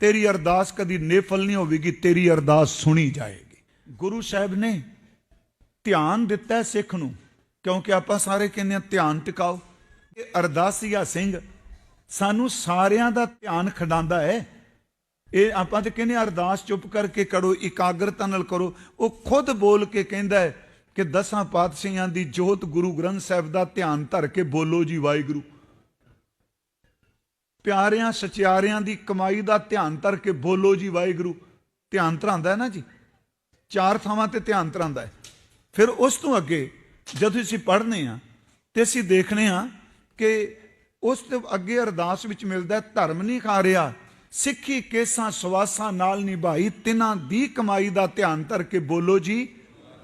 ਤੇਰੀ ਅਰਦਾਸ ਕਦੀ ਨੇਫਲ ਨਹੀਂ ਹੋਵੇਗੀ ਤੇਰੀ ਅਰਦਾਸ ਸੁਣੀ ਜਾਏਗੀ। ਗੁਰੂ ਸਾਹਿਬ ਨੇ ਧਿਆਨ ਦਿੱਤਾ ਸਿੱਖ ਨੂੰ ਕਿਉਂਕਿ ਆਪਾਂ ਸਾਰੇ ਕਹਿੰਦੇ ਆ ਧਿਆਨ ਟਿਕਾਓ। ਇਹ ਅਰਦਾਸੀਆ ਸਿੰਘ ਸਾਨੂੰ ਸਾਰਿਆਂ ਦਾ ਧਿਆਨ ਖਿਡਾਉਂਦਾ ਹੈ। ਇਹ ਆਪਾਂ ਤੇ ਕਹਿੰਦੇ ਹਾਂ, ਅਰਦਾਸ ਚੁੱਪ ਕਰਕੇ ਕਰੋ ਇਕਾਗਰਤਾ ਨਾਲ ਕਰੋ। ਉਹ ਖੁਦ ਬੋਲ ਕੇ ਕਹਿੰਦਾ ਹੈ ਕਿ ਦਸਾਂ ਪਾਤਸ਼ਾਹਾਂ ਦੀ ਜੋਤ ਗੁਰੂ ਗ੍ਰੰਥ ਸਾਹਿਬ ਦਾ ਧਿਆਨ ਧਰ ਕੇ ਬੋਲੋ ਜੀ ਵਾਹਿਗੁਰੂ। ਪਿਆਰਿਆਂ ਸਚਿਆਰਿਆਂ ਦੀ ਕਮਾਈ ਦਾ ਧਿਆਨ ਧਰ ਕੇ ਬੋਲੋ ਜੀ ਵਾਹਿਗੁਰੂ। ਧਿਆਨ ਧਰਾਂਦਾ ਹੈ ਨਾ ਜੀ? ਚਾਰ ਥਾਵਾਂ ਤੇ ਧਿਆਨ ਧਰਾਂਦਾ ਹੈ। ਫਿਰ ਉਸ ਤੋਂ ਅੱਗੇ ਜਦੋਂ ਅਸੀਂ ਪੜ੍ਹਨੇ ਆ ਤੇ ਅਸੀਂ ਦੇਖਨੇ ਆ ਕਿ ਉਸ ਤੋਂ ਅੱਗੇ ਅਰਦਾਸ ਵਿੱਚ ਮਿਲਦਾ ਧਰਮ ਨਹੀਂ ਖਾ ਰਿਹਾ, ਸਿੱਖੀ ਕੇਸਾਂ ਸਵਾਸਾਂ ਨਾਲ ਨਿਭਾਈ, ਤਿਨਾਂ ਦੀ ਕਮਾਈ ਦਾ ਧਿਆਨ ਧਰ ਕੇ ਬੋਲੋ ਜੀ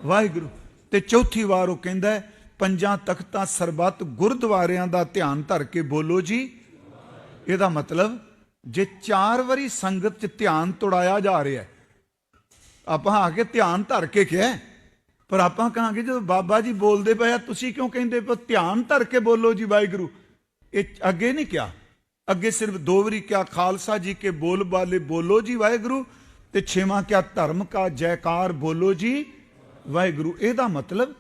ਵਾਹਿਗੁਰੂ। ਤੇ ਚੌਥੀ ਵਾਰ ਉਹ ਕਹਿੰਦਾ ਪੰਜਾਂ ਤਖਤਾਂ ਸਰਬੱਤ ਗੁਰਦੁਆਰਿਆਂ ਦਾ ਧਿਆਨ ਧਰ ਕੇ ਬੋਲੋ ਜੀ ਇਹਦਾ ਮਤਲਬ ਜੇ ਚਾਰ ਵਾਰੀ ਸੰਗਤ 'ਚ ਧਿਆਨ ਤੁੜਾਇਆ ਜਾ ਰਿਹਾ ਆਪਾਂ ਆ ਕੇ ਧਿਆਨ ਧਰ ਕੇ ਕਿਹਾ ਪਰ ਆਪਾਂ ਕਹਾਂਗੇ ਜਦੋਂ ਬਾਬਾ ਜੀ ਬੋਲਦੇ ਪਏ ਆ, ਤੁਸੀਂ ਕਿਉਂ ਕਹਿੰਦੇ ਪਏ ਧਿਆਨ ਧਰ ਕੇ ਬੋਲੋ ਜੀ ਵਾਹਿਗੁਰੂ। ਇਹ ਅੱਗੇ ਨਹੀਂ ਕਿਹਾ। ਅੱਗੇ ਸਿਰਫ ਦੋ ਵਾਰੀ ਕਿਹਾ, ਖਾਲਸਾ ਜੀ ਕੇ ਬੋਲ ਬਾਲੇ ਬੋਲੋ ਜੀ ਵਾਹਿਗੁਰੂ ਤੇ ਛੇਵਾਂ ਕਿਹਾ, ਧਰਮ ਕਾ ਜੈਕਾਰ ਬੋਲੋ ਜੀ ਵਾਹਿਗੁਰੂ। ਇਹਦਾ ਮਤਲਬ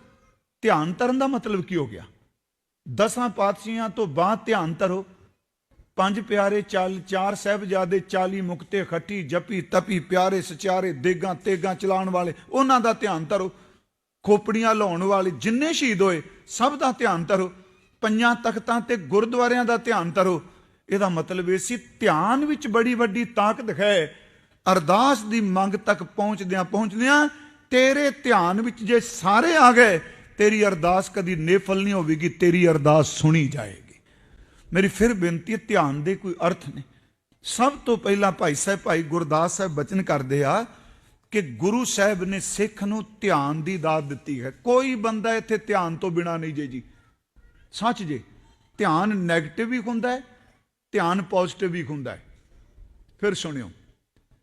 ਧਿਆਨ ਧਰਨ ਦਾ ਮਤਲਬ ਕੀ ਹੋ ਗਿਆ? ਦਸਾਂ ਪਾਤਸ਼ਾਹਾਂ ਤੋਂ ਬਾਅਦ ਧਿਆਨ ਧਰੋ। ਪੰਜ ਪਿਆਰੇ ਚੱਲ, ਚਾਰ ਸਾਹਿਬਜ਼ਾਦੇ 40 ਮੁਕਤੇ ਖੱਟੀ, ਜਪੀ ਤਪੀ, ਪਿਆਰੇ ਸਚਾਰੇ ਦੇਗਾ ਤੇਗਾ ਚਲਾਉਣ ਵਾਲੇ, ਉਹਨਾਂ ਦਾ ਧਿਆਨ ਧਰੋ। ਖੋਪੜੀਆਂ ਲਾਉਣ ਵਾਲੇ ਜਿੰਨੇ ਸ਼ਹੀਦ ਹੋਏ, ਸਭ ਦਾ ਧਿਆਨ ਧਰੋ। ਪੰਜਾਂ ਤਖਤਾਂ ਤੇ ਗੁਰਦੁਆਰਿਆਂ ਦਾ ਧਿਆਨ ਧਰੋ। ਇਹਦਾ ਮਤਲਬ ਇਹ ਸੀ, ਧਿਆਨ ਵਿੱਚ ਬੜੀ ਵੱਡੀ ਤਾਕਤ ਹੈ। ਅਰਦਾਸ ਦੀ ਮੰਗ ਤੱਕ ਪਹੁੰਚਦਿਆਂ ਪਹੁੰਚਦਿਆਂ ਤੇਰੇ ਧਿਆਨ ਵਿੱਚ ਜੇ ਸਾਰੇ ਆ ਗਏ, ਤੇਰੀ ਅਰਦਾਸ ਕਦੀ ਨੇਫਲ ਨਹੀਂ ਹੋਵੇਗੀ, ਤੇਰੀ ਅਰਦਾਸ ਸੁਣੀ ਜਾਏ ਮੇਰੀ ਫਿਰ ਬੇਨਤੀ ਹੈ, ਧਿਆਨ ਦੇ, ਕੋਈ ਅਰਥ ਨੇ ਸਭ ਤੋਂ ਪਹਿਲਾਂ ਭਾਈ ਸਾਹਿਬ, ਭਾਈ ਗੁਰਦਾਸ ਸਾਹਿਬ ਬਚਨ ਕਰਦੇ ਆ ਕਿ ਗੁਰੂ ਸਾਹਿਬ ਨੇ ਸਿੱਖ ਨੂੰ ਧਿਆਨ ਦੀ ਦਾਤ ਦਿੱਤੀ ਹੈ। ਕੋਈ ਬੰਦਾ ਇੱਥੇ ਧਿਆਨ ਤੋਂ ਬਿਨਾ ਨਹੀਂ ਜੇ ਜੀ। ਸੱਚ ਜੇ, ਧਿਆਨ 네ਗੇਟਿਵ ਵੀ ਹੁੰਦਾ ਹੈ, ਧਿਆਨ ਪੋਜ਼ਿਟਿਵ ਵੀ ਹੁੰਦਾ ਹੈ। ਫਿਰ ਸੁਣਿਓ,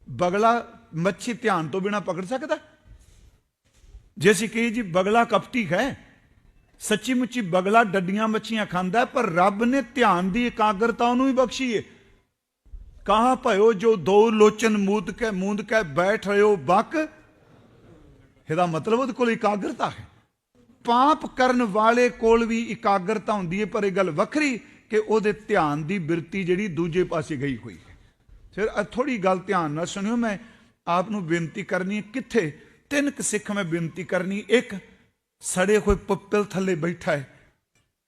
ਬਗਲਾ ਮੱਛੀ ਧਿਆਨ ਤੋਂ ਬਿਨਾ ਪਕੜ ਸਕਦਾ? ਜੇ ਅਸੀਂ ਕਹੀਏ ਜੀ, ਬਗਲਾ ਕਪਟੀ ਹੈ ਸੱਚੀ ਮੁੱਚੀ ਬਗਲਾ ਡੱਡੀਆਂ ਮੱਛੀਆਂ ਖਾਂਦਾ ਪਰ ਰੱਬ ਨੇ ਧਿਆਨ ਦੀ ਇਕਾਗਰਤਾ ਉਹਨੂੰ ਹੀ ਬਖਸ਼ੀ ਏ। ਕਹਾ ਭਇਓ ਜੋ ਦੋ ਲੋਚਨ ਮੂਦ ਕੇ ਮੂੰਦ ਕੇ ਬੈਠ ਰਿਓ ਬਕ? ਇਹਦਾ ਮਤਲਬ ਉਹਦੇ ਕੋਲ ਇਕਾਗਰਤਾ ਹੈ। ਪਾਪ ਕਰਨ ਵਾਲੇ ਕੋਲ ਵੀ ਇਕਾਗਰਤਾ ਹੁੰਦੀ ਹੈ ਪਰ ਇਹ ਗੱਲ ਵੱਖਰੀ ਕਿ ਉਹਦੇ ਧਿਆਨ ਦੀ ਬਿਰਤੀ ਜਿਹੜੀ ਦੂਜੇ ਪਾਸੇ ਗਈ ਹੋਈ ਹੈ। ਫਿਰ ਥੋੜੀ ਗੱਲ ਧਿਆਨ ਨਾਲ ਸੁਣਿਓ, ਮੈਂ ਆਪ ਨੂੰ ਬੇਨਤੀ ਕਰਨੀ ਹੈ, ਕਿੱਥੇ? ਤਿੰਨ ਕੁ ਸਿੱਖ ਮੈਂ ਬੇਨਤੀ ਕਰਨੀ ਇੱਕ ਸੜੇ ਹੋਏ ਪੱਪਲ ਥੱਲੇ ਬੈਠਾ ਹੈ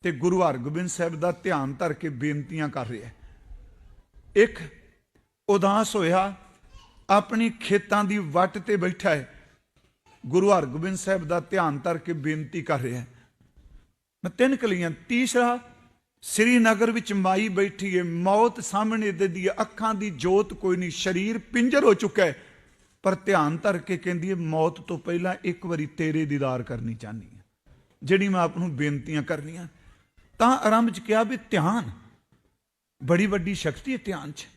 ਤੇ ਗੁਰੂ ਹਰਗੋਬਿੰਦ ਸਾਹਿਬ ਦਾ ਧਿਆਨ ਧਰ ਕੇ ਬੇਨਤੀਆਂ ਕਰ ਰਿਹਾ ਹੈ। ਇੱਕ ਉਦਾਸ ਹੋਇਆ ਆਪਣੀ ਖੇਤਾਂ ਦੀ ਵੱਟ ਤੇ ਬੈਠਾ ਹੈ। ਗੁਰੂ ਹਰਗੋਬਿੰਦ ਸਾਹਿਬ ਦਾ ਧਿਆਨ ਧਰ ਕੇ ਬੇਨਤੀ ਕਰ ਰਿਹਾ ਹੈ। ਮੈਂ ਤਿੰਨ ਕਲੀਆਂ ਤੀਸਰਾ ਸ੍ਰੀਨਗਰ ਵਿੱਚ ਮਾਈ ਬੈਠੀ ਹੈ ਮੌਤ ਸਾਹਮਣੇ ਦੇ ਦੀ ਹੈ, ਅੱਖਾਂ ਦੀ ਜੋਤ ਕੋਈ ਨਹੀਂ ਸਰੀਰ ਪਿੰਜਰ ਹੋ ਚੁੱਕਾ ਹੈ। ਪਰ ਧਿਆਨ ਧਰ ਕੇ ਕਹਿੰਦੀ ਹੈ ਮੌਤ ਤੋਂ ਪਹਿਲਾਂ ਇੱਕ ਵਾਰੀ ਤੇਰੇ ਦੀਦਾਰ ਕਰਨੀ ਚਾਹਨੀ ਹੈ ਜਿਹੜੀ ਮੈਂ ਆਪ ਨੂੰ ਬੇਨਤੀਆਂ ਕਰਨੀਆਂ, ਤਾਂ ਆਰੰਭ ਚ ਕਿਹਾ ਵੀ ਧਿਆਨ, ਬੜੀ ਵੱਡੀ ਸ਼ਕਤੀ ਹੈ ਧਿਆਨ 'ਚ।